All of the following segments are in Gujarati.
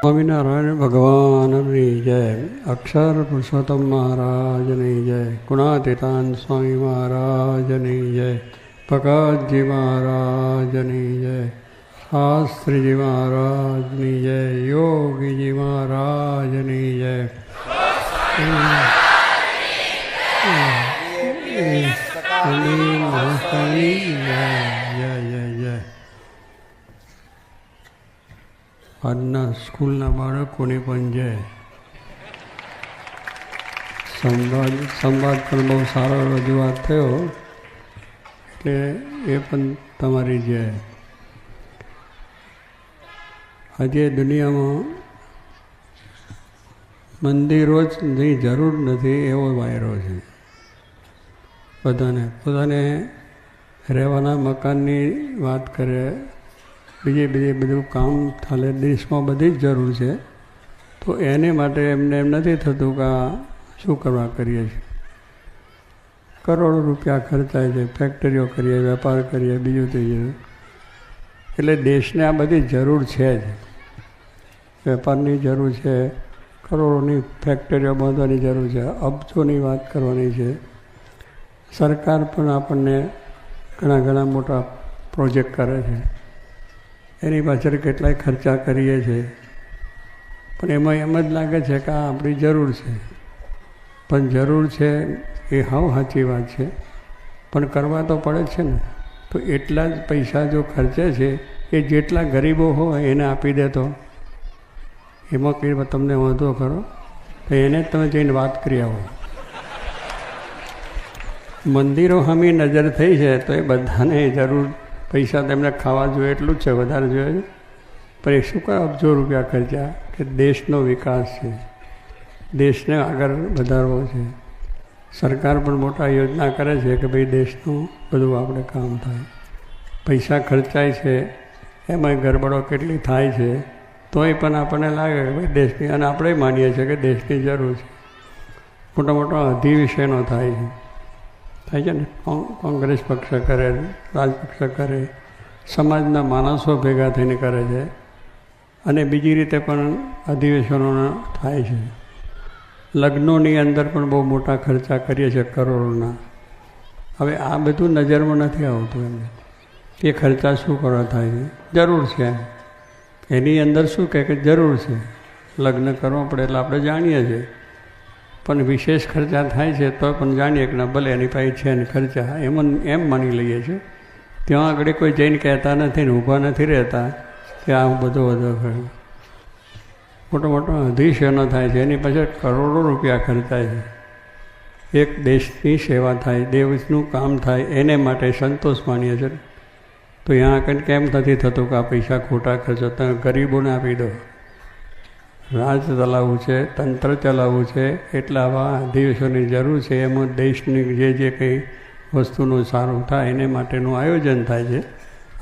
સ્વામિનારાયણ ભગવાનની જય અક્ષર પુરુષોત્તમ મહારાજની જય ગુણાતીતાન સ્વામી મહારાજની જય ભગતજી મહારાજની જય શાસ્ત્રીજી મહારાજની જય યોગીજી મહારાજની જય અલી મહારાજની જય જય જય જય આજના સ્કૂલના બાળકોને પણ જય સંવાદ સંવાદ પણ બહુ સારો રજૂઆત થયો. એટલે એ પણ તમારી જય આજે દુનિયામાં મંદિરો જ જરૂર નથી એવો વાયરો છે. બધાને પોતાને રહેવાના મકાનની વાત કરે બીજે બીજે બધું કામ થાલે, દેશમાં બધી જ જરૂર છે. તો એને માટે એમને એમ નથી થતું કે આ શું કરવા કરીએ છીએ. કરોડો રૂપિયા ખર્ચાય છે, ફેક્ટરીઓ કરીએ, વેપાર કરીએ, બીજું ત્રીજું એટલે દેશને આ બધી જરૂર છે જ. વેપારની જરૂર છે, કરોડોની ફેક્ટરીઓ બાંધવાની જરૂર છે, અબજોની વાત કરવાની છે. સરકાર પણ આપણને ઘણા ઘણા મોટા પ્રોજેક્ટ કરે છે. એની પાછળ કેટલાય ખર્ચા કરીએ છીએ. પણ એમાં એમ જ લાગે છે કે આ આપણી જરૂર છે. પણ જરૂર છે એ હાવ સાચી વાત છે. પણ કરવા તો પડે છે ને. તો એટલા જ પૈસા જો ખર્ચે છે, એ જેટલા ગરીબો હોય એને આપી દે તો. એમાં કંઈ તમને વાંધો ખરો? તો એને તમે જઈને વાત કરી આવો. મંદિરો હમી નજર થઈ છે તો એ બધાને જરૂર પૈસા તેમને ખાવા જોઈએ એટલું જ છે, વધારે જોઈએ પણ એ શું કરે અબજો રૂપિયા ખર્ચા કે દેશનો વિકાસ છે, દેશને આગળ વધારવો છે. સરકાર પણ મોટા યોજના કરે છે કે ભાઈ દેશનું બધું આપણે કામ થાય. પૈસા ખર્ચાય છે એમાં ગરબડો કેટલી થાય છે, તોય પણ આપણને લાગે કે ભાઈ દેશની, અને આપણે માનીએ છીએ કે દેશની જરૂર છે. મોટા મોટા અધિવિષયનો થાય છે. થાય છે ને? કોંગ્રેસ પક્ષ કરે રાજપક્ષ કરે, સમાજના માણસો ભેગા થઈને કરે છે અને બીજી રીતે પણ અધિવેશનો થાય છે. લગ્નોની અંદર પણ બહુ મોટા ખર્ચા કરીએ છીએ કરોડોના. હવે આ બધું નજરમાં નથી આવતું એમને. એ ખર્ચા શું કરવા થાય છે? જરૂર છે એની અંદર શું કહે કે જરૂર છે? લગ્ન કરવો પડે એટલે આપણે જાણીએ છીએ. પણ વિશેષ ખર્ચા થાય છે, તો પણ જાણીએ કે ના ભલે એની પાસે છે ને ખર્ચા. એમ એમ માની લઈએ છીએ. ત્યાં આગળ કોઈ જઈને કહેતા નથી ને ઊભા નથી રહેતા કે આ બધો બધો મોટો મોટો અધિશયનો થાય છે, એની પાછળ કરોડો રૂપિયા ખર્ચાય છે. એક દેશની સેવા થાય, દેશનું કામ થાય, એને માટે સંતોષ માનીએ છીએ. તો ત્યાં કંઈ કેમ નથી થતું કે આ પૈસા ખોટા ખર્ચો તમે ગરીબોને આપી દો. રાજ ચલાવવું છે, તંત્ર ચલાવવું છે, એટલા આવા દિવસોની જરૂર છે, એમાં દેશની જે જે કંઈ વસ્તુનું સારું થાય એને માટેનું આયોજન થાય છે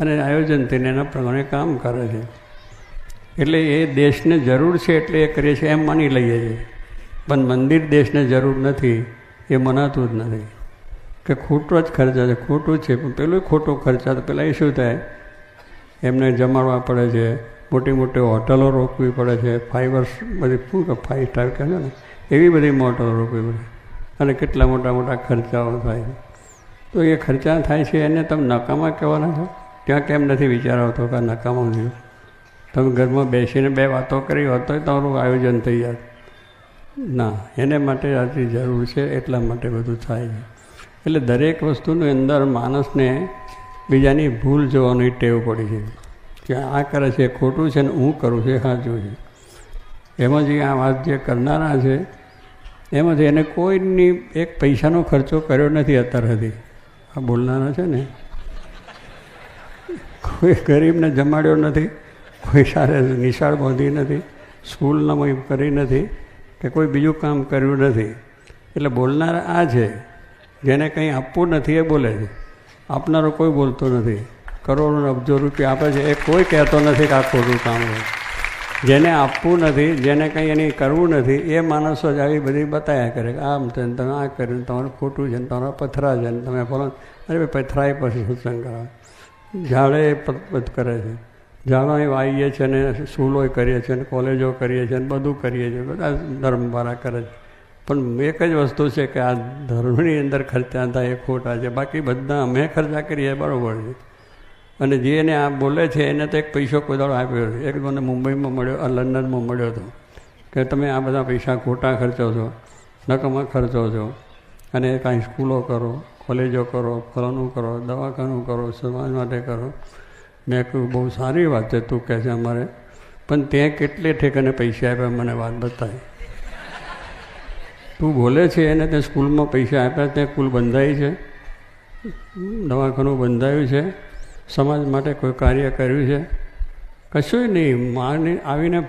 અને આયોજન થઈને એના પ્રમાણે કામ કરે છે. એટલે એ દેશને જરૂર છે એટલે એ કરીએ છીએ, એમ માની લઈએ છીએ. પણ મંદિર દેશને જરૂર નથી, એ મનાતું જ નથી. કે ખોટો જ ખર્ચા છે, ખોટું છે, પણ પેલું ખોટો ખર્ચા, તો પેલા એ શું થાય? એમને જમાડવા પડે છે મોટી મોટી હોટલો રોકવી પડે છે. ફાઈવર્સ બધી કે ફાઈવ સ્ટાર કહે છે ને? એવી બધી હોટલો રોકવી પડે. અને કેટલા મોટા મોટા ખર્ચાઓ થાય છે. તો એ ખર્ચા થાય છે એને તમે નકામા કહેવાના છો? ત્યાં કેમ નથી વિચાર આવતો કે નકામા થયું તમે ઘરમાં બેસીને બે વાતો કરી હોત તો તમારું આયોજન થઈ જાય ના, એને માટે આટલી જરૂર છે, એટલા માટે બધું થાય છે. એટલે દરેક વસ્તુની અંદર માણસને બીજાની ભૂલ જોવાની ટેવ પડી છે. કે આ કરે છે, ખોટું છે ને હું કરું છું, એ સાચું છે. એમાં જે આ વાત જે કરનારા છે, એમાંથી એને કોઈની એક પૈસાનો ખર્ચો કર્યો નથી અત્યાર સુધી. આ બોલનારા છે ને, કોઈ ગરીબને જમાડ્યો નથી, કોઈ સારે નિશાળ બાંધી નથી, સ્કૂલનામાં કરી નથી, કે કોઈ બીજું કામ કર્યું નથી. એટલે બોલનારા આ છે, જેને કંઈ આપવું નથી એ બોલે છે. આપનારો કોઈ બોલતો નથી. કરોડો અબજો રૂપિયા આપે છે, એ કોઈ કહેતો નથી કે આ ખોટું કામ હોય જેને આપવું નથી, જેને કંઈ એની કરવું નથી, એ માણસો જ આવી બધી બતાવ્યા કરે કે આમ છે તમે આ કર્યું તમારું ખોટું છે ને તમારા પથરા છે ને તમે બોલો અરે ભાઈ, પથરાય પછી સત્સંગ કરાવે ઝાડે પત કરે છે. ઝાડવાએ વાવીએ છીએ ને સ્કૂલો કરીએ છીએ ને કોલેજો કરીએ છીએ ને બધું કરીએ છીએ બધા ધર્મવાળા કરે છે. પણ એક જ વસ્તુ છે કે આ ધર્મની અંદર ખર્ચા થાય એ ખોટા છે, બાકી બધા અમે ખર્ચા કરીએ બરાબર છે. અને જે એને આ બોલે છે, એને તો એક પૈસો કોઈ આપ્યો છે. એક મને મુંબઈમાં મળ્યો લંડનમાં મળ્યો હતો. કે તમે આ બધા પૈસા ખોટા ખર્ચો છો, નકમા ખર્ચો છો. અને કાંઈ સ્કૂલો કરો, કોલેજો કરો ફલાનું કરો, દવાખાનું કરો, સમાજ માટે કરો. મેં કહ્યું, બહુ સારી વાત છે, તું કહે છે અમારે. પણ ત્યાં કેટલે ઠેકાને પૈસા આપ્યા મને વાત બતાવી તું બોલે છે, એને તે સ્કૂલમાં પૈસા આપ્યા, ત્યાં સ્કૂલ બંધાઈ છે. દવાખાનું બંધાયું છે. સમાજ માટે કોઈ કાર્ય કર્યું છે? કશું નહીં. મારને આવીને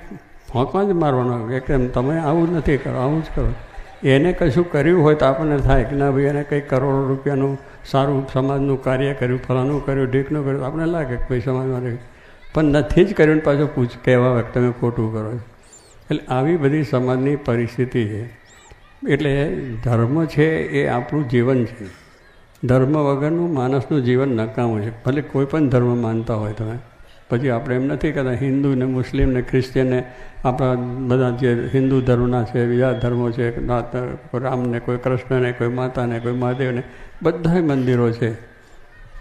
ફોંકવા જ મારવાનો કે કેમ તમે આવું નથી કરો, આવું જ કરો. એને કશું કર્યું હોય તો આપણને થાય કે ના ભાઈ, એને કંઈક કરોડો રૂપિયાનું સારું સમાજનું કાર્ય કર્યું ફલાનું કર્યું ઢીકનું કર્યું આપણને લાગે કે ભાઈ સમાજ માટે પણ નથી જ કર્યું પાછું પૂછ, કહેવા વખતે તમે ખોટું કરો એટલે આવી બધી સમાજની પરિસ્થિતિ છે. એટલે ધર્મ છે એ આપણું જીવન છે. ધર્મ વગરનું માણસનું જીવન નકામું છે. ભલે કોઈ પણ ધર્મ માનતા હોય તમે. પછી આપણે એમ નથી કહેતા હિન્દુ ને મુસ્લિમ ને ક્રિશ્ચિયન ને આપણા બધા જે હિન્દુ ધર્મના છે, બીજા ધર્મો છે રામને કોઈ કૃષ્ણને કોઈ માતાને કોઈ મહાદેવને બધા મંદિરો છે.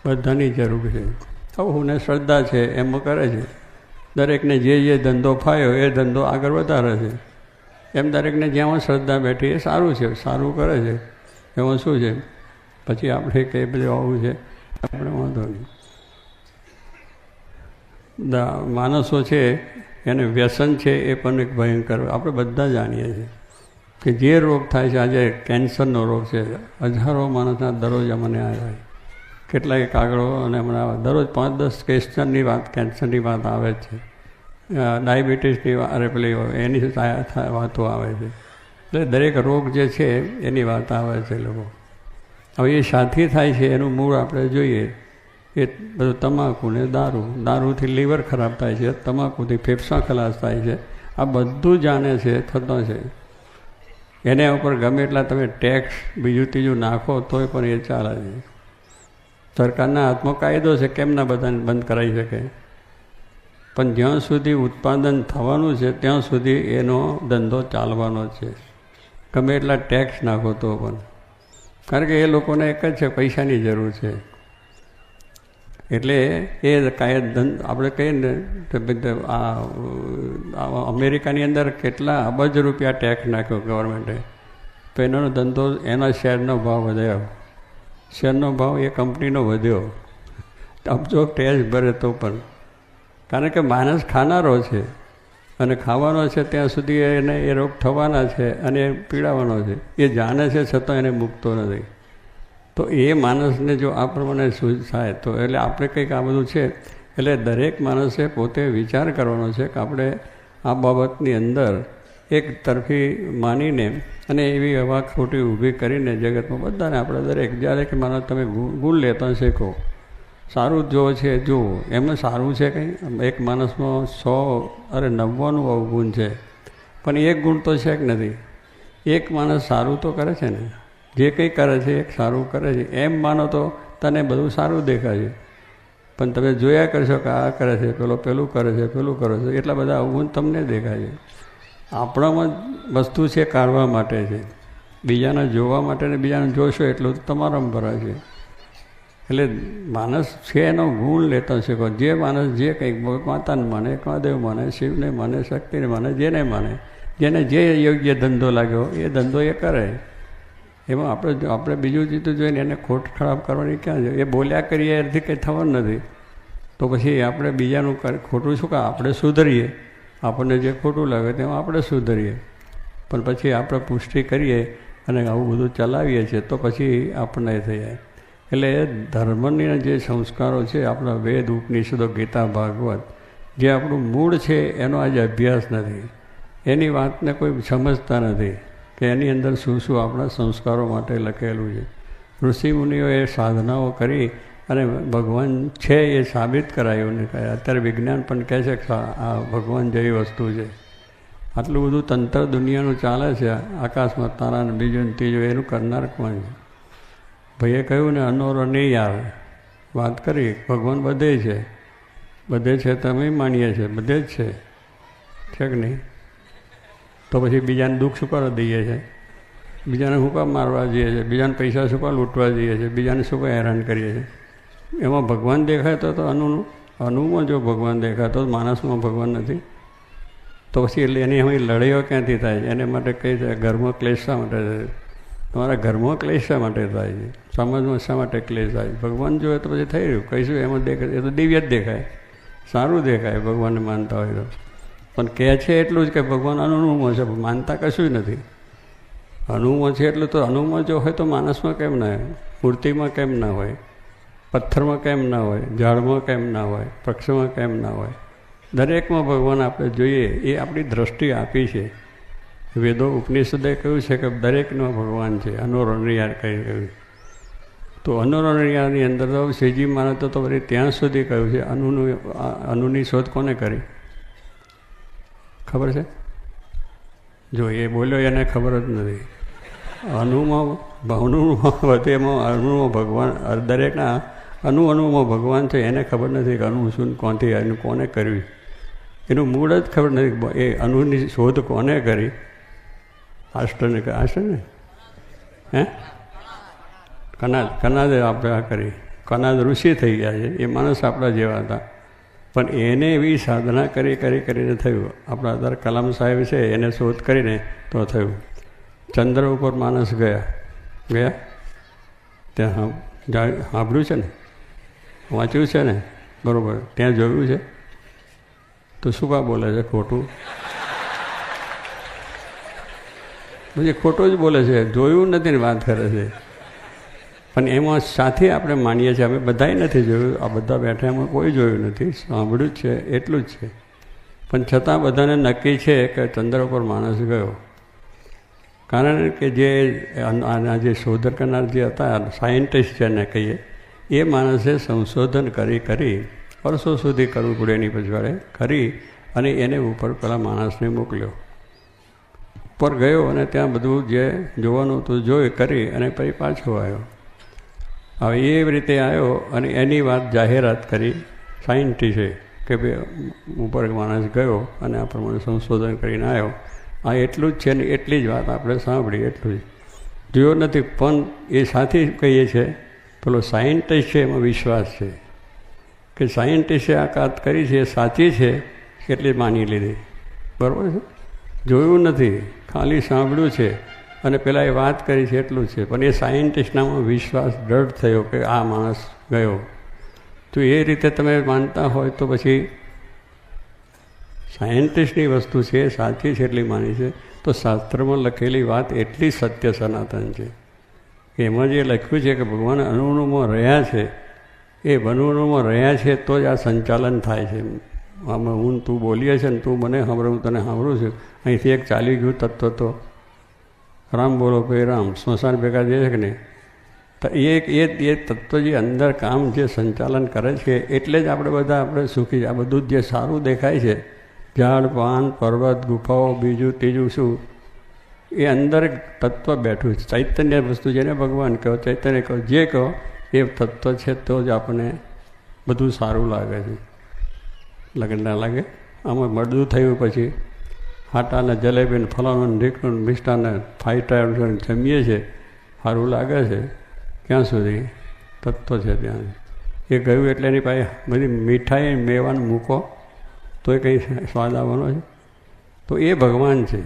બધાની જરૂર છે. સૌને શ્રદ્ધા છે, એમ કરે છે. દરેકને જે જે ધંધો ફાયો એ ધંધો આગળ વધારે છે. એમ દરેકને જ્યાં શ્રદ્ધા બેઠી એ સારું છે, સારું કરે છે. એમાં શું છે? પછી આપણે કંઈ બધું આવું છે, આપણે વાંધો નહીં. માણસો છે, એને વ્યસન છે એ પણ એક ભયંકર, આપણે બધા જાણીએ છીએ કે જે રોગ થાય છે, આજે કેન્સરનો રોગ છે. હજારો માણસના દરરોજ અમને આવ્યા કેટલાય કાગળો અને હમણાં દરરોજ પાંચ દસ કેન્સરની વાત કેન્સરની વાત આવે છે. ડાયાબિટીસની અરે પેલી એની વાતો આવે છે. એટલે દરેક રોગ જે છે, એની વાત આવે છે લોકો. હવે એ સાથી થાય છે, એનું મૂળ આપણે જોઈએ એ બધું તમાકુ ને દારૂ, દારૂથી લીવર ખરાબ થાય છે, તમાકુથી ફેફસા ખલાસ થાય છે, આ બધું જાણે છે, થતો છે. એના ઉપર ગમે એટલા તમે ટેક્સ બીજું ત્રીજું નાખો તોય પણ એ ચાલે છે. સરકારના હાથમાં કાયદો છે, કેમ ના બધાને બંધ કરાવી શકે? પણ જ્યાં સુધી ઉત્પાદન થવાનું છે, ત્યાં સુધી એનો ધંધો ચાલવાનો છે. ગમે એટલા ટેક્સ નાખો તો પણ. કારણ કે એ લોકોને એક જ છે, પૈસાની જરૂર છે. એટલે એ કાયદ ધંધ, આપણે કહીએ ને આ અમેરિકાની અંદર કેટલા અબજ રૂપિયા ટેક્સ નાખ્યો ગવર્મેન્ટે તો એનો ધંધો, એના શેરનો ભાવ વધ્યો. શેરનો ભાવ એ કંપનીનો વધ્યો. અબજો ટેક્સ ભરે તો પણ. કારણ કે માણસ ખાનારો છે. અને ખાવાનો છે ત્યાં સુધી એને એ રોગ થવાના છે અને પીડાવાનો છે. એ જાણે છે છતાં એને મૂકતો નથી. તો એ માણસને જો આ પ્રમાણે શું થાય, તો એટલે આપણે કંઈક આ બધું છે. એટલે દરેક માણસે પોતે વિચાર કરવાનો છે કે આપણે આ બાબતની અંદર એક તરફી માનીને અને એવી હવા ખોટી ઊભી કરીને જગતમાં બધાને આપણે દરેક, જ્યારે કે માનો તમે ગુણ લેતા શીખો સારું જો છે જુઓ એમને સારું છે કંઈ? એક માણસમાં સો અરે નવ્વાણું અવગુણ છે. પણ એક ગુણ તો છે કે નથી. એક માણસ સારું તો કરે છે ને. જે કંઈ કરે છે, એક સારું કરે છે. એમ માનો તો તને બધું સારું દેખાય છે પણ તમે જોયા કરશો કે આ કરે છે, પેલો પેલું કરે છે, પેલું કરે છે, એટલા બધા અવગુણ તમને દેખાય છે આપણામાં વસ્તુ છે કાઢવા માટે છે. બીજાને જોવા માટે ને બીજાને જોશો એટલું તમારામાં ભરાય છે એટલે માણસ છે એનો ગુણ લેતો શીખો જે માણસ જે કંઈક માતાને માને, મહાદેવ માને, શિવને માને, શક્તિને માને, જેને માને, જેને જે યોગ્ય ધંધો લાગ્યો એ ધંધો એ કરે. એમાં આપણે આપણે બીજું જીતું જોઈને એને ખોટ ખરાબ કરવાની ક્યાં છે? એ બોલ્યા કરીએ એનાથી કંઈ થવાનું નથી. તો પછી આપણે બીજાનું ખોટું શું કે આપણે સુધરીએ. આપણને જે ખોટું લાગે તેમાં આપણે સુધરીએ. પણ પછી આપણે પુષ્ટિ કરીએ અને આવું બધું ચલાવીએ છીએ તો પછી આપણને થઈ જાય. એટલે ધર્મના જે સંસ્કારો છે, આપણા વેદ, ઉપનિષદો, ગીતા, ભાગવત, જે આપણું મૂળ છે, એનો આજે અભ્યાસ નથી. એની વાતને કોઈ સમજતા નથી કે એની અંદર શું શું આપણા સંસ્કારો માટે લખેલું છે. ઋષિમુનિઓએ સાધનાઓ કરી અને ભગવાન છે એ સાબિત કરાયું ને અત્યારે વિજ્ઞાન પણ કહે છે કે આ ભગવાન જેવી વસ્તુ છે. આટલું બધું તંત્ર દુનિયાનું ચાલે છે, આકાશમાં તારાને બીજું ત્રીજું, એનું કરનાર કોણ છે. ભાઈએ કહ્યું ને, અનોરો નહીં આવે. વાત કરી, ભગવાન બધે છે. બધે છે તમે માનીએ છીએ, બધે જ છે. છે કે નહીં? તો પછી બીજાને દુઃખ શું દઈએ છીએ બીજાને શું કામ મારવા જઈએ છીએ બીજાને પૈસા શું કામ લૂંટવા જઈએ છીએ બીજાને શું કામ હેરાન કરીએ છીએ એમાં ભગવાન દેખાય તો અનુ અનુમાં જો ભગવાન દેખાય તો માણસમાં ભગવાન નથી. તો પછી એટલે એની અમે લડાઈઓ ક્યાંથી થાય? એને માટે કઈ થાય? ઘરમાં ક્લેશ શા માટે તમારા ઘરમાં ક્લેશ શા માટે થાય છે? સમાજમાં શા માટે ક્લેશ થાય ભગવાન જોયે તો પછી થઈ રહ્યું. કહીશું એમાં દેખાય? એ તો દિવ્ય જ દેખાય. સારું દેખાય ભગવાનને માનતા હોય તો. પણ કહે છે એટલું જ કે ભગવાન અનુમાં છે. માનતા કશું નથી. અનુમાં છે એટલું તો અનુમાં જો હોય તો માણસમાં કેમ ના હોય? મૂર્તિમાં કેમ ના હોય? પથ્થરમાં કેમ ના હોય? ઝાડમાં કેમ ના હોય? પક્ષમાં કેમ ના હોય? દરેકમાં ભગવાન આપણે જોઈએ. એ આપણી દ્રષ્ટિ આપી છે. વેદો ઉપનિષદે કહ્યું છે કે દરેકનો ભગવાન છે. અનોરણિયાર કહી કહ્યું તો અનોરણિયાની અંદર તો શ્રીજી મહારાજ તો વળી ત્યાં સુધી કહ્યું છે, અનુનું, અનુની શોધ કોને કરી? ખબર છે? જો એ બોલ્યો એને ખબર જ નથી. અનુમાં અનુમાં વધેમાં અનુમાં ભગવાન, દરેકના અનુ અનુમાં ભગવાન છે, એને ખબર નથી કે અનુ શું કોણથી એનું કોને કર્યું એનું મૂળ જ ખબર નથી એ અનુની શોધ કોને કરી. આષ્ટને આષ્ટ ને હે? કનાદ કનાદે આપણે આ કરી. કનાદ ઋષિ થઈ ગયા છે. એ માણસ આપણા જેવા હતા. પણ એને એવી સાધના કરી કરી કરીને થયું. આપણા આધાર કલામ સાહેબ છે, એને શોધ કરીને તો થયું. ચંદ્ર ઉપર માણસ ગયા. ગયા? ત્યાં સાંભળ્યું છે ને? વાંચ્યું છે ને? બરાબર. ત્યાં જોયું છે? તો શું કા બોલે છે ખોટું? પછી ખોટું જ બોલે છે, જોયું નથી ને વાત કરે છે. પણ એમાં સાથે આપણે માનીએ છીએ, અમે બધાએ નથી જોયું, આ બધા બેઠા એમાં કોઈ જોયું નથી, સાંભળ્યું જ છે, એટલું જ છે. પણ છતાં બધાને નક્કી છે કે ચંદ્ર ઉપર માણસ ગયો. કારણ કે જે આના જે શોધન કરનાર જે હતા, સાયન્ટિસ્ટ જેને કહીએ, એ માણસે સંશોધન કરી કરી, વર્ષો સુધી કરવું પડે એની પછવાડે, કરી, અને એને ઉપર પેલા માણસને મોકલ્યો. ઉપર ગયો અને ત્યાં બધું જે જોવાનું હતું જોઈ કરી અને પછી પાછો આવ્યો. હવે એવી રીતે આવ્યો અને એની વાત જાહેરાત કરી. સાયન્ટિસ્ટે કે ભાઈ ઉપર માણસ ગયો અને આ પ્રમાણે સંશોધન કરીને આવ્યો. આ એટલું જ છે ને એટલી જ વાત આપણે સાંભળી, એટલું જ. જોયો નથી, પણ એ સાથે કહીએ છીએ પેલો સાયન્ટિસ્ટ છે, એમાં વિશ્વાસ છે. કે સાયન્ટિસ્ટે આ વાત કરી છે, એ સાચી છે, એટલી માની લીધી. બરાબર છે? જોયું નથી. ખાલી સાંભળ્યું છે. અને પેલા એ વાત કરી છે એટલું છે. પણ એ સાયન્ટિસ્ટનામાં વિશ્વાસ દ્રઢ થયો કે આ માણસ ગયો. તો એ રીતે તમે માનતા હોય તો પછી સાયન્ટિસ્ટની વસ્તુ છે, સાચી છે એટલી માની છે. તો શાસ્ત્રમાં લખેલી વાત એટલી સત્ય સનાતન છે. એમાં જે લખ્યું છે કે ભગવાન અનુણુમાં રહ્યા છે, એ અણુઅણુમાં રહ્યા છે તો જ આ સંચાલન થાય છે. આમાં હું તું બોલીએ છે ને તું મને સાંભળે, હું તને સાંભળું છું. અહીંથી એક ચાલી ગયું તત્વ તો. રામ બોલો, ભાઈ રામ, સ્મશાન ભેગા જે છે કે નહીં? તો એ એ એ તત્વ જે અંદર કામ જે સંચાલન કરે છે, એટલે જ આપણે બધા આપણે સુખી આ બધું જે સારું દેખાય છે, ઝાડ, પાન, પર્વત, ગુફાઓ, બીજું, ત્રીજું શું? એ અંદર તત્વ બેઠું છે. ચૈતન્ય વસ્તુ જેને ભગવાન કહો, ચૈતન્ય કહો, જે કહો, એ તત્વ છે તો જ આપણને બધું સારું લાગે છે. લગ્ન ના લાગે. આમાં મળદું થયું પછી હાટાને જલેબીને, ફલાણું ઢીકણું મિષ્ટાને ફાઈટા જમીએ છીએ. સારું લાગે છે. ક્યાં સુધી? તત્વ છે ત્યાં. એ ગયું એટલે એની પાસે બધી મીઠાઈ મેવાનું મૂકો. તો એ કંઈ સ્વાદ આવવાનો છે? તો એ ભગવાન છે.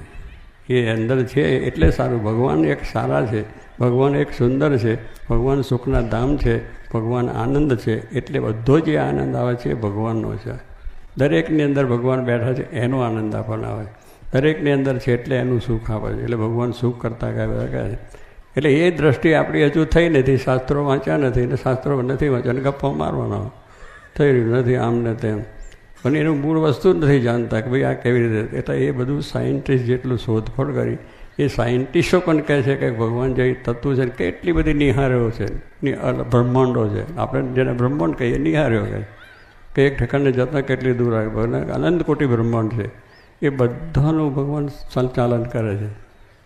એ અંદર છે એટલે સારું. ભગવાન એક સારા છે. ભગવાન એક સુંદર છે. ભગવાન સુખના ધામ છે. ભગવાન આનંદ છે. એટલે બધો જે આનંદ આવે છે. એ ભગવાનનો છે. દરેકની અંદર ભગવાન બેઠા છે, એનો આનંદ આપણને આવે. દરેકની અંદર છે એટલે એનું સુખ આપે છે. એટલે ભગવાન સુખ કરતા બધા કહે છે. એટલે એ દ્રષ્ટિ આપણી હજુ થઈ નથી. શાસ્ત્રો વાંચ્યા નથી ને શાસ્ત્રો નથી વાંચ્યા અને ગપ્પો મારવાનો થઈ રહ્યું નથી આમ ને તેમ. પણ એનું મૂળ વસ્તુ જ નથી જાણતા કે ભાઈ આ કેવી રીતે એટલે એ બધું સાયન્ટિસ્ટ જેટલું શોધખોળ કરી, એ સાયન્ટિસ્ટો પણ કહે છે કે ભગવાન જે તત્વ છે કેટલી બધી નિહાર્યો છે બ્રહ્માંડો છે. આપણે જેને બ્રહ્માંડ કહીએ નિહાર્યો કહે કે એક ઠેકાણે જતાં કેટલી દૂર આવે. અનંત કોટી બ્રહ્માંડ છે. એ બધાનું ભગવાન સંચાલન કરે છે.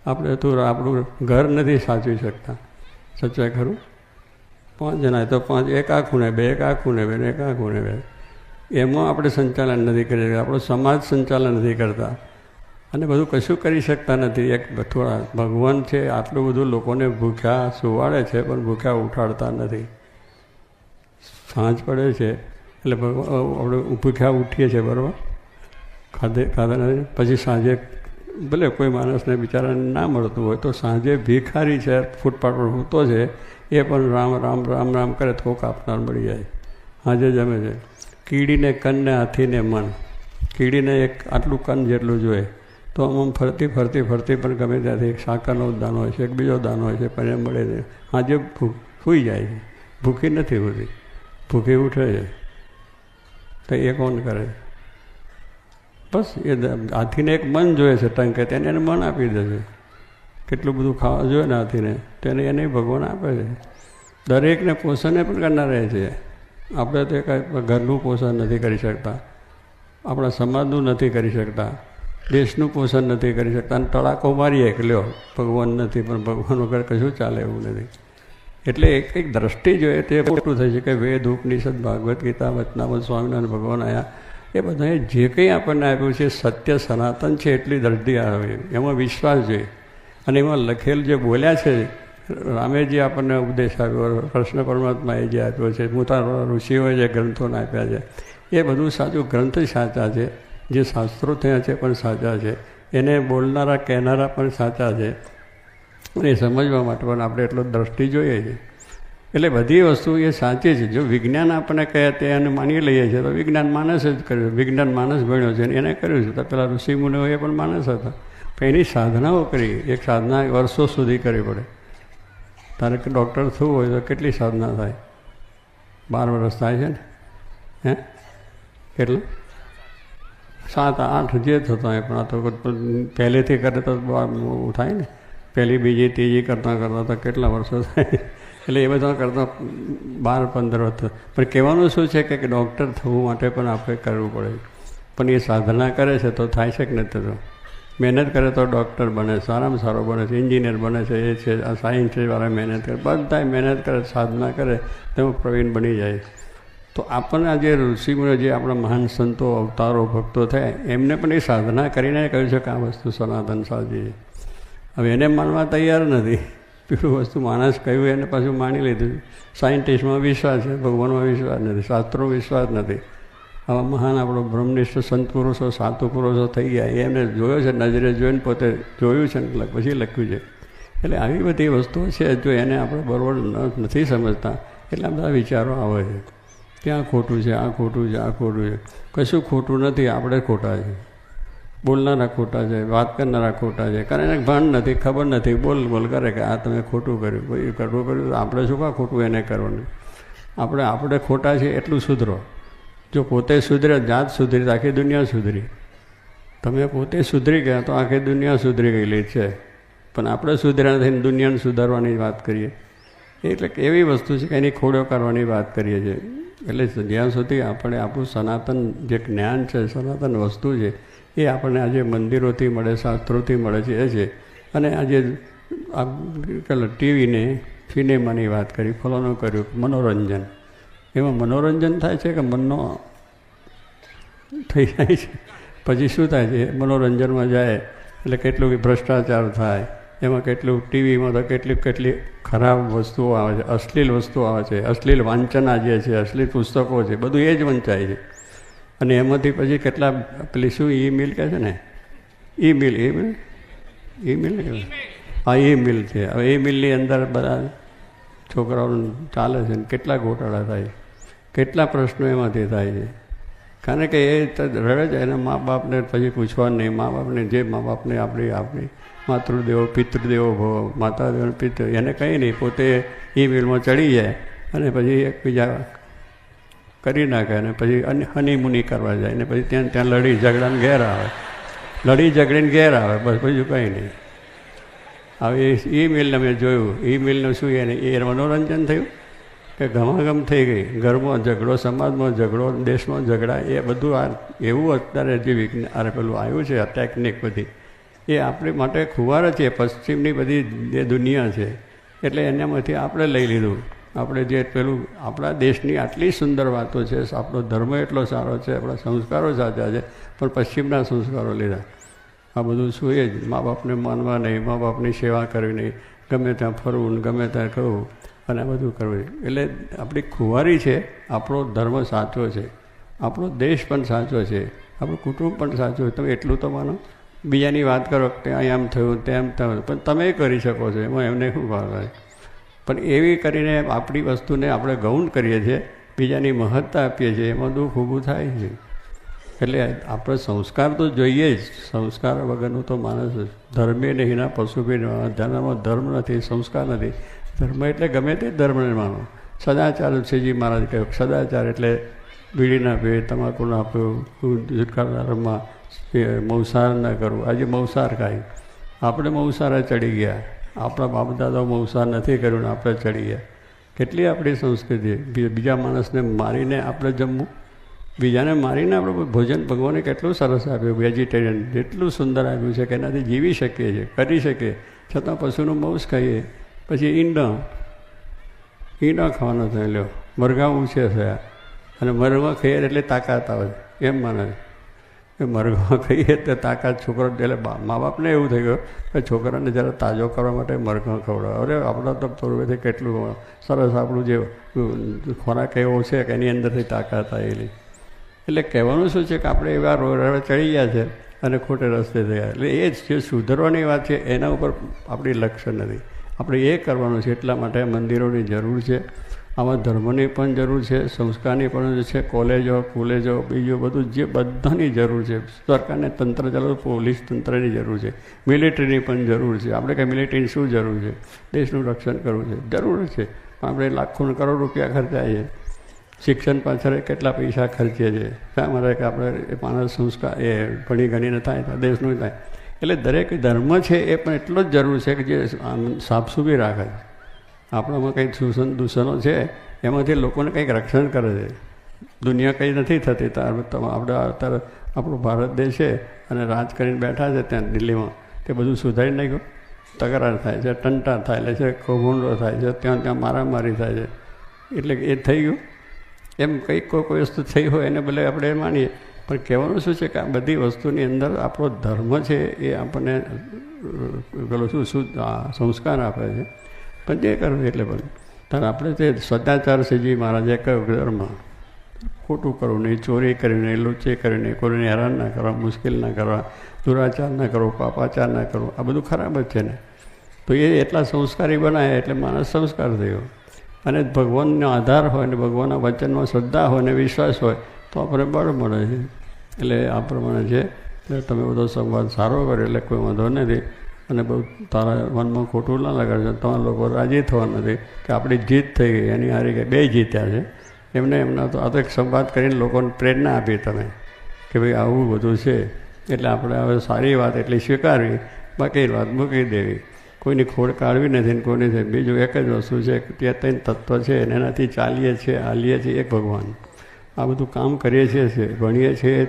આપણે તો આપણું ઘર નથી સાચવી શકતા. સચવાય ખરું? પાંચ જણા તો પાંચ, એક આખું ને બે, એક આખું ને બે એક આખું ને બે. એમાં આપણે સંચાલન નથી કરી શકતા. આપણો સમાજ સંચાલન નથી કરતા. અને બધું કશું કરી શકતા નથી. એક થોડા ભગવાન છે, આટલું બધું લોકોને ભૂખ્યા સુવાડે છે, પણ ભૂખ્યા ઉઠાડતા નથી. સાંજ પડે છે. એટલે આપણે ભૂખ્યા ઉઠીએ છીએ, બરાબર? ખાધે ખાધા પછી સાંજે ભલે કોઈ માણસને બિચારાને ના મળતું હોય, તો સાંજે ભિખારી છે, ફૂટપાથ પર સૂતો છે, એ પણ રામ રામ રામ રામ કરે, થોક આપનાર મળી જાય. સાંજે જમે છે. કીડીને કનને હાથીને મન કીડીને એક આટલું કન જેટલું જોઈએ તો આમ ફરતી ફરતી ફરતી પણ ગમે ત્યાંથી એક સાકરનો દાનો હોય છે, એક બીજો દાનો હોય છે, પણ એ મળે છે. સાંજે સૂઈ જાય છે. ભૂખી નથી હોતી. ભૂખી ઉઠે છે. તો એ કોણ કરે? બસ, એ હાથીને એક મન જોઈએ છે ટંકે તેને એને મન આપી દે છે. કેટલું બધું ખાવા જોઈએ ને હાથીને, તેને એને ભગવાન આપે છે. દરેકને પોષણને પણ કરનાર રહે છે. આપણે તો કાંઈ ઘરનું પોષણ નથી કરી શકતા. આપણા સમાજનું નથી કરી શકતા. દેશનું પોષણ નથી કરી શકતા. અને તડાકો મારીએ કે લ્યો, ભગવાન નથી, પણ ભગવાન વગર કશું ચાલે એવું નથી. એટલે એક એક દ્રષ્ટિ જોઈએ તે ખોટું થઈ છે કે વેદ, ઉપનિષદ, ભાગવત ગીતા, વચનામત, સ્વામિનારાયણ, ભગવાન આયા, એ બધાએ જે કંઈ આપણને આપ્યું છે, સત્ય, સનાતન છે એટલી દ્રષ્ટિ આવે એમાં. વિશ્વાસ જોઈએ અને એમાં લખેલ જે બોલ્યા છે રામે જે આપણને ઉપદેશ આપ્યો, કૃષ્ણ પરમાત્માએ જે આપ્યો છે મોટા ઋષિઓએ જે ગ્રંથોને આપ્યા છે, એ બધું સાચું ગ્રંથ સાચા છે. જે શાસ્ત્રો થયા છે પણ સાચા છે. એને બોલનારા, કહેનારા પણ સાચા છે. અને એ સમજવા માટે પણ આપણે એટલો દ્રષ્ટિ જોઈએ છે. એટલે બધી વસ્તુ એ સાચી છે. જો વિજ્ઞાન આપણને કહે તે એને માની લઈએ છીએ, તો વિજ્ઞાન માણસ જ કર્યું વિજ્ઞાન માણસ ભણ્યો છે એને કર્યું છે. તો પેલા ઋષિમુનિઓ એ પણ માણસ હતા. પણ એની સાધનાઓ કરી. એક સાધના વર્ષો સુધી કરવી પડે. તારે ડૉક્ટર થવું હોય તો કેટલી સાધના થાય? બાર વર્ષ થાય છે ને? હે? કેટલું? સાત, આઠ જે થતો હોય પણ આ તો પહેલેથી કરે તો થાય ને? પહેલી, બીજી, ત્રીજી કરતાં કરતાં તો કેટલા વર્ષો થાય. એટલે એ બધા કરતાં બાર, પંદર વર્ષ પણ કહેવાનું શું છે કે ડૉક્ટર થવું માટે પણ આપણે કરવું પડે. પણ એ સાધના કરે છે તો થાય છે કે નથી તો મહેનત કરે તો ડૉક્ટર બને સારામાં સારો બને છે, એન્જિનિયર બને છે, એ છે, આ સાયન્સવાળા મહેનત કરે. બધા મહેનત કરે, સાધના કરે, તેમાં પ્રવીણ બની જાય. તો આપણને આ જે ઋષિમુનિઓ, જે આપણા મહાન સંતો, અવતારો, ભક્તો થયા, એમને પણ એ સાધના કરીને કહ્યું છે કે આ વસ્તુ સનાતન સાચી હવે એને માનવા તૈયાર નથી. પેલું વસ્તુ માણસ કહ્યું એને પાછું માની લીધું. સાયન્ટિસ્ટમાં વિશ્વાસ છે, ભગવાનમાં વિશ્વાસ નથી શાસ્ત્રો વિશ્વાસ નથી. આવા મહાન આપણો બ્રહ્મનિષ્ઠ સંત પુરુષો સાતુ પુરુષો થઈ ગયા. એમને જોયો છે, નજરે જોઈને પોતે જોયું છે ને પછી લખ્યું છે. એટલે આવી બધી વસ્તુઓ છે જો એને આપણે બરોબર નથી સમજતા. એટલા બધા વિચારો આવે છે. ત્યાં ખોટું છે, આ ખોટું છે, આ ખોટું છે. કશું ખોટું નથી, આપણે ખોટા છે બોલનારા ખોટા છે, વાત કરનારા ખોટા છે. કારણ એને ભાન નથી, ખબર નથી. બોલ બોલ કરે કે આ તમે ખોટું કર્યું. કોઈ કરવું કર્યું આપણે શું કાં ખોટું એને કરવાનું? આપણે આપણે ખોટા છે એટલું સુધરો. જો પોતે સુધરે, જાત સુધરી, તો આખી દુનિયા સુધરી. તમે પોતે સુધરી ગયા તો આખી દુનિયા સુધરી ગયેલી છે. પણ આપણે સુધર્યા થઈને દુનિયાને સુધારવાની વાત કરીએ. એટલે એવી વસ્તુ છે કે એની ખોડો કરવાની વાત કરીએ છીએ. એટલે જ્યાં સુધી આપણે આપણું સનાતન જે જ્ઞાન છે, સનાતન વસ્તુ છે એ આપણને આજે મંદિરોથી મળે, શાસ્ત્રોથી મળે છે, એ છે. અને આજે આ ટીવીને, સિનેમાની વાત કરી ફલોનું કર્યું, મનોરંજન. એમાં મનોરંજન થાય છે કે મનનો થઈ જાય છે? પછી શું થાય છે? મનોરંજનમાં જાય, એટલે કેટલું ભ્રષ્ટાચાર થાય. એમાં કેટલું ટીવીમાં તો કેટલી કેટલી ખરાબ વસ્તુઓ આવે છે, અશ્લીલ વસ્તુઓ આવે છે, અશ્લીલ વાંચના જે છે, અશ્લીલ પુસ્તકો છે, બધું એ જ વંચાય છે. અને એમાંથી પછી કેટલા પેલી શું ઈ મિલ કહે છે ને? ઈ મિલ ઈ મિલ ઈ મિલ હા ઈ મિલ છે. હવે એ મિલની અંદર બધા છોકરાઓ ચાલે છે ને કેટલા ગોટાળા થાય, કેટલા પ્રશ્નો એમાંથી થાય છે. કારણ કે એ રડે છે એના મા બાપને પછી પૂછવાનું નહીં. મા બાપને જે મા બાપને આપણી આપણી માતૃદેવો, પિતૃદેવો ભવ માતાદેવ પિતૃ, એને કંઈ નહીં. પોતે એ મિલમાં ચડી જાય અને પછી એકબીજા કરી નાખે અને પછી હનીમુની કરવા જાય ને પછી ત્યાં ત્યાં લડી ઝઘડાને ઘેર આવે. લડી ઝઘડીને ઘેર આવે, બસ બીજું કંઈ નહીં. હવે એ મિલને મેં જોયું. એ મિલનું શું એને, એ મનોરંજન થયું કે ઘમાઘમ થઈ ગઈ. ઘરમાં ઝઘડો, સમાજમાં ઝઘડો, દેશમાં ઝઘડા, એ બધું આ, એવું અત્યારે જે વિજ્ઞાન પેલું આવ્યું છે, આ ટેકનિક બધી, એ આપણી માટે ખુવાર છે. પશ્ચિમની બધી જે દુનિયા છે, એટલે એનામાંથી આપણે લઈ લીધું. આપણે જે પેલું, આપણા દેશની આટલી સુંદર વાતો છે, આપણો ધર્મ એટલો સારો છે, આપણા સંસ્કારો સાચા છે, પણ પશ્ચિમના સંસ્કારો લીધા. આ બધું શું એ જ. મા બાપને માનવા નહીં મા બાપની સેવા કરવી નહીં, ગમે ત્યાં ફરવું ગમે ત્યાં કરવું, અને આ બધું કરવું એટલે આપણી ખુવારી છે, આપણો ધર્મ સાચો છે. આપણો દેશ પણ સાચો છે. આપણું કુટુંબ પણ સાચું તમે એટલું તો માનો. બીજાની વાત કરો, કે અહીં આમ થયું, તેમ થયું. પણ તમે કરી શકો છો. એમાં એમને શું ભાવે પણ એવી કરીને આપણી વસ્તુને આપણે ગૌણ કરીએ છીએ, બીજાની મહત્તા આપીએ છીએ, એમાં દુઃખ ઊભું થાય છે. એટલે આપણે સંસ્કાર તો જોઈએ જ, સંસ્કાર વગરનું તો માણસ ધર્મે નહીં ના પશુ બી ધર્મમાં ધર્મ નથી, સંસ્કાર નથી. ધર્મ એટલે ગમે તે ધર્મને માનો. સદાચાર શ્રીજી મહારાજ કહ્યું સદાચાર એટલે બીડી ના પીવે તમાકુ ના પીવું ધર્મમાં મૌસાર ના કરવું આજે મૌસાર ખાય. આપણે મૌસારા ચડી ગયા. આપણા બાપ દાદાઓ મૌસાર નથી કર્યું ને આપણે ચડી ગયા કેટલી આપણી સંસ્કૃતિ બીજા માણસને મારીને આપણે જમવું. બીજાને મારીને આપણે ભોજન ભગવાને કેટલું સરસ આપ્યું, વેજીટેરિયન જેટલું સુંદર આપ્યું છે કે એનાથી જીવી શકીએ છીએ, કરી શકીએ. છતાં પશુનું માંસ ખાઈએ પછી ઈંડા. ઈંડા ખાવાનો થયેલો. મરઘા ઊંચે થયા. અને મરઘા ખાઈએ એટલે તાકાત આવે એમ માને કે મરઘા ખાઈએ તો તાકાત છોકરો એટલે મા બાપને એવું થઈ ગયું કે છોકરાને જરા તાજો કરવા માટે મરઘા ખવડાવે. અરે, આપણા તો પૂર્વેથી કેટલું સરસ આપણું જે ખોરાક એવો છે કે એની અંદરથી તાકાત આવેલી એટલે કહેવાનું શું છે કે આપણે એવા રોડ ચડી ગયા છે અને ખોટે રસ્તે થયા એટલે એ જ જે સુધરવાની વાત છે, એના ઉપર આપણી લક્ષ્ય નથી. આપણે એ કરવાનું છે એટલા માટે મંદિરોની જરૂર છે. આમાં ધર્મની પણ જરૂર છે, સંસ્કારની પણ છે, કોલેજો કોલેજો, બીજું બધું જે બધાની જરૂર છે. સરકારને તંત્ર ચાલો પોલીસ તંત્રની જરૂર છે. મિલિટરીની પણ જરૂર છે. આપણે કંઈ મિલિટરીની શું જરૂર છે? દેશનું રક્ષણ કરવું છે. જરૂર છે. આપણે લાખો કરોડ રૂપિયા ખર્ચાય છે. શિક્ષણ પાછળ કેટલા પૈસા ખર્ચીએ છીએ શા માટે કે આપણે માણસ સંસ્કાર એ ભણી ગણીને થાય, તો દેશનું થાય. એટલે દરેક ધર્મ છે એ પણ એટલો જ જરૂર છે કે જે સાફસુફી રાખે. છે આપણામાં કંઈક દૂષણ દૂષણો છે, એમાંથી લોકોને કંઈક રક્ષણ કરે છે. દુનિયા કંઈ નથી થતી. આપણે અત્યારે આપણો ભારત દેશ છે અને રાજ કરીને બેઠા છે ત્યાં દિલ્હીમાં. તે બધું સુધારી નાખ્યું. તકરાર થાય છે, ટંટા થાય છે, કૌભુંડો થાય છે, ત્યાં ત્યાં મારામારી થાય છે. એટલે એ થઈ ગયું. એમ કંઈક કોઈ કોઈ વસ્તુ થઈ હોય એને ભલે આપણે માનીએ. પણ કહેવાનું શું છે કે આ બધી વસ્તુની અંદર આપણો ધર્મ છે એ આપણને પેલો શું શું સંસ્કાર આપે છે. પણ જે કરવું એટલે બધું ત્યારે આપણે તે સદાચાર શ્રીજી મહારાજે કહ્યું ધર્મ ખોટું કરવું નહીં, ચોરી કરવી નહીં કરીને કરવી કોઈને હેરાન ના કરવા, મુશ્કેલ ના કરવા, દુરાચાર ના કરવો, પાપાચાર ના કરવો, આ બધું ખરાબ જ છે ને. તો એ એટલા સંસ્કારી બનાવે એટલે માણસ સંસ્કાર થયો. અને ભગવાનનો આધાર હોય ને ભગવાનના વચનમાં શ્રદ્ધા હોય ને વિશ્વાસ હોય, તો આપણે બળ મળે છે એટલે આ પ્રમાણે છે. એટલે તમે બધો સંવાદ સારો કર્યો, એટલે કોઈ વાંધો નથી. અને બહુ તારા મનમાં ખોટું ના લગાડજો તમારા લોકો રાજી થવા નથી કે આપણી જીત થઈ ગઈ. એની હારી ગઈ બે જીત્યા છે. એમને એમના તો આ તો એક સંવાદ કરીને લોકોને પ્રેરણા આપી તમે કે ભાઈ આવું બધું છે. એટલે આપણે હવે સારી વાત એટલી સ્વીકારવી. બાકી વાત મૂકી દેવી. કોઈની ખોડ કાઢવી નથી ને કોઈની છે બીજું એક જ વસ્તુ છે કે ત્યાં ત્રણ તત્વ છે અને એનાથી ચાલીએ છીએ, હાલીએ છીએ એક ભગવાન. આ બધું કામ કરીએ છીએ ભણીએ છીએ.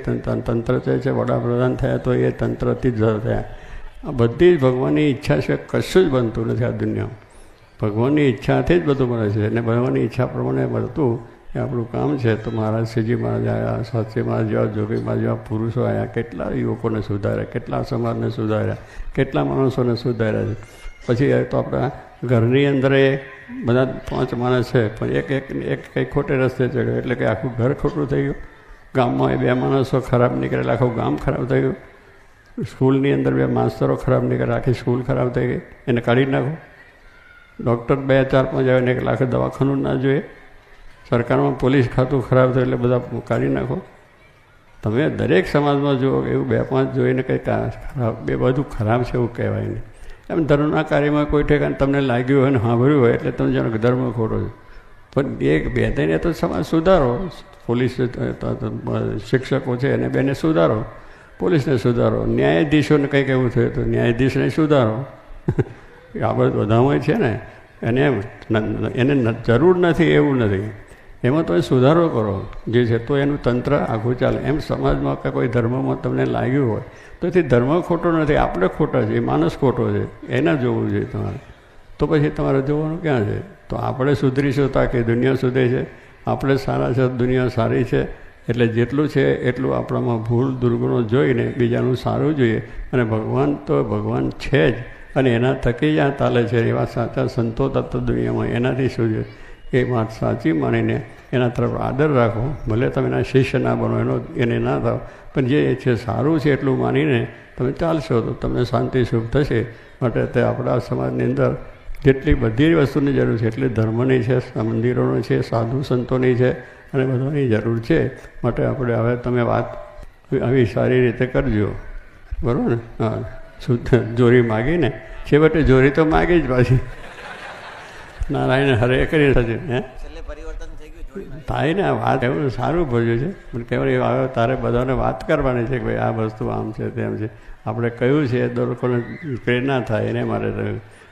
તંત્ર છે, વડાપ્રધાન થયા તો એ તંત્રથી જ થયા. આ બધી જ ભગવાનની ઈચ્છા છે, કશું જ બનતું નથી આ દુનિયામાં. ભગવાનની ઈચ્છાથી જ બધું મળે છે. અને ભગવાનની ઈચ્છા પ્રમાણે મળતું એ આપણું કામ છે. તો મહારાજ શ્રીજી મહારાજ આવ્યા સાચી મહારાજ જેવા, જોગી મહારાજ જેવા પુરુષો આવ્યા કેટલા યુવકોને સુધાર્યા, કેટલા સમાજને સુધાર્યા, કેટલા માણસોને સુધાર્યા છે. પછી તો આપણા ઘરની અંદર એ બધા પાંચ માણસ છે, પણ એક એક એક કંઈ ખોટે રસ્તે ચડ્યો. એટલે કે આખું ઘર ખોટું થઈ ગયું. ગામમાં એ બે માણસો ખરાબ નીકળેલા, આખું ગામ ખરાબ થઈ ગયું. સ્કૂલની અંદર બે માસ્તરો ખરાબ નીકળે આખી સ્કૂલ ખરાબ થઈ ગઈ. એને કાઢી નાખો. ડૉક્ટર બે ચાર પાંચ આવે ને એક લાખ દવાખાનું ના જોઈએ. સરકારમાં પોલીસ ખાતું ખરાબ થયું એટલે બધા કાઢી નાખો. તમે દરેક સમાજમાં જુઓ એવું બે પાંચ જોઈને કંઈ ખરાબ, બે બધું ખરાબ છે એવું કહેવાય નહીં. એમ ધર્મના કાર્યમાં કોઈ ઠેકાને તમને લાગ્યું હોય ને સાંભળ્યું હોય એટલે તમે જાણો ધર્મ ખોટો છે. પણ એક, બે તેને તો સમાજ સુધારો. પોલીસ શિક્ષકો છે એને બેને સુધારો. પોલીસને સુધારો. ન્યાયાધીશોને કંઈક એવું થયું તો ન્યાયાધીશને સુધારો. આ બધું બધામાં છે ને. એને એને જરૂર નથી, એવું નથી. એમાં તમે સુધારો કરો. જે છે તો એનું તંત્ર આખું ચાલે. એમ સમાજમાં કે કોઈ ધર્મમાં તમને લાગ્યું હોય. તો એથી ધર્મ ખોટો નથી. આપણે ખોટા છે માણસ ખોટો છે. એને જોવું જોઈએ તમારે. તો પછી તમારે જોવાનું ક્યાં છે? તો આપણે સુધરીશું તો આખી દુનિયા સુધરે છે. આપણે સારા છે, દુનિયા સારી છે. એટલે જેટલું છે એટલું આપણામાં ભૂલ દુર્ગુણો જોઈને બીજાનું સારું જોઈએ. અને ભગવાન તો ભગવાન છે જ. અને એના થકી જ આ ચાલે છે. એવા સાચા સંતો તત્વ દુનિયામાં એનાથી શું છે? એ વાત સાચી માનીને એના તરફ આદર રાખો. ભલે તમે એના શિષ્ય ના બનો, એનો એને ના થાવ. પણ જે છે સારું છે એટલું માનીને તમે ચાલશો તો તમને શાંતિ સુખ થશે. માટે તે આપણા સમાજની અંદર જેટલી બધી વસ્તુની જરૂર છે, એટલી ધર્મની છે, મંદિરોની છે, સાધુ સંતોની છે અને બધાની જરૂર છે માટે આપણે હવે તમે વાત આવી સારી રીતે કરજો. બરાબર? ને હા શુદ્ધ જોરી માગીને છેવટે જોરી તો માગી જ પાછી. નારાયણ હરે કરી થશે હે? છેલ્લે પરિવર્તન થઈ ગયું જોડીમાં થાય ને વાત એવું સારું ભર્યું છે. પણ કહેવાય હવે તારે બધાને વાત કરવાની છે કે ભાઈ આ વસ્તુ આમ છે તેમ છે. આપણે કહ્યું છે એ લોકોને પ્રેરણા થાય એને માટે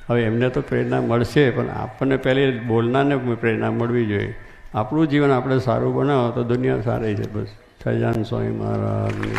હવે એમને તો પ્રેરણા મળશે પણ આપણને પહેલી બોલનારને પ્રેરણા મળવી જોઈએ. આપણું જીવન આપણે સારું બનાવો તો દુનિયા સારી છે બસ. સજાન સ્વામી મહારાજની.